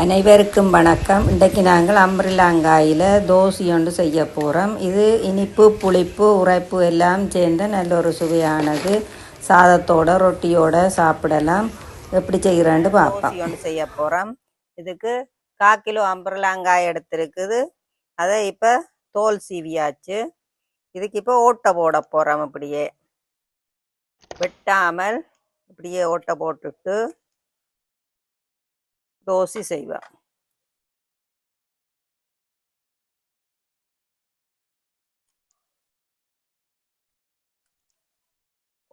அனைவருக்கும் வணக்கம். இன்றைக்கு நாங்கள் அம்ரிலாங்காயில் தோசை ஒன்று செய்ய போகிறோம் இது இனிப்பு புளிப்பு உரைப்பு எல்லாம் சேர்ந்த நல்ல ஒரு சுவையானது. சாதத்தோட ரொட்டியோட சாப்பிடலாம். எப்படி செய்கிறேன்னு பார்ப்போம். ஒன்று செய்ய போகிறோம் இதுக்கு கா கிலோ அம்பரிலாங்காய் எடுத்திருக்குது. அதை இப்போ தோல் சீவியாச்சு. இதுக்கு இப்போ ஓட்டை போட போகிறோம் இப்படியே. வெட்டாமல் இப்படியே ஓட்டை போட்டுட்டு தோசை செய்வேன்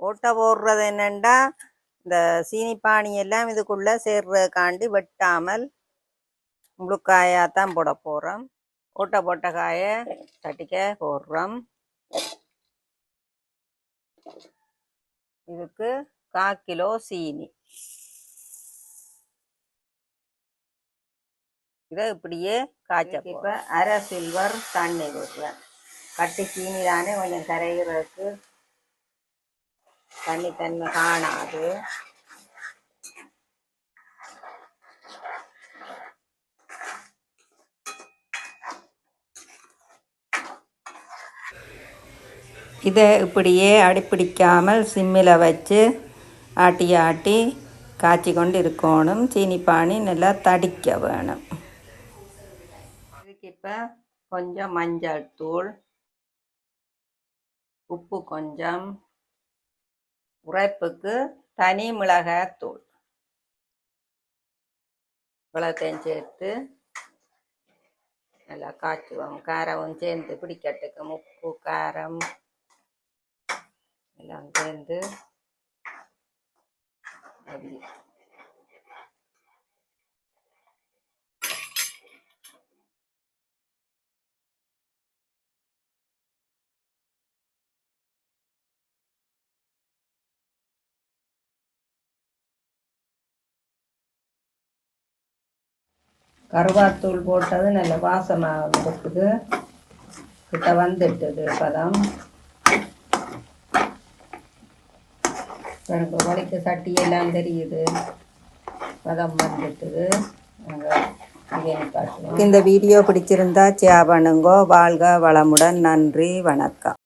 ஓட்டை போடுறது என்னண்டா? இந்த சீனிப்பானி எல்லாம் இதுக்குள்ள சேர்றதுக்காண்டி வெட்டாமல் முழுக்காயாக தான் போட போகிறோம் ஓட்டை போட்ட காயை தட்டிக்க போடுறோம். இதுக்கு கா கிலோ சீனி. இதை இப்படியே காய்ச்ச இப்போ அரை சில்வர் தண்ணி விடுறேன் கட்டி சீனி தானே கொஞ்சம் கரைகிறதுக்கு தண்ணி தன்மை காணாது. இதை இப்படியே அடிப்பிடிக்காமல் சிம்மில் வச்சு ஆட்டி ஆட்டி காய்ச்சி கொண்டு இருக்கணும் சீனி பானி நல்லா தடிக்க வேணும். அதுக்கு இப்போ கொஞ்சம் மஞ்சள் தூள் உப்பு கொஞ்சம் உரைப்புக்கு தனி மிளகாய் தூள். இவ்வளோத்தையும் சேர்த்து நல்லா காய்ச்சுவோம். காரமும் சேர்ந்து பிடிக்கட்டுக்கும் உப்பு காரம் எல்லாம் சேர்ந்து கருவாத்தூள் போட்டது நல்ல வாசமாக வந்துட்டுது கிட்ட வந்துட்டுது பதம் எனக்கு வலிக்கு சட்டியெல்லாம் தெரியுது. பதம் வந்துட்டுது. இந்த வீடியோ பிடிச்சிருந்தா ஷேர் பண்ணுங்கோ. வாழ்க வளமுடன். நன்றி. வணக்கம்.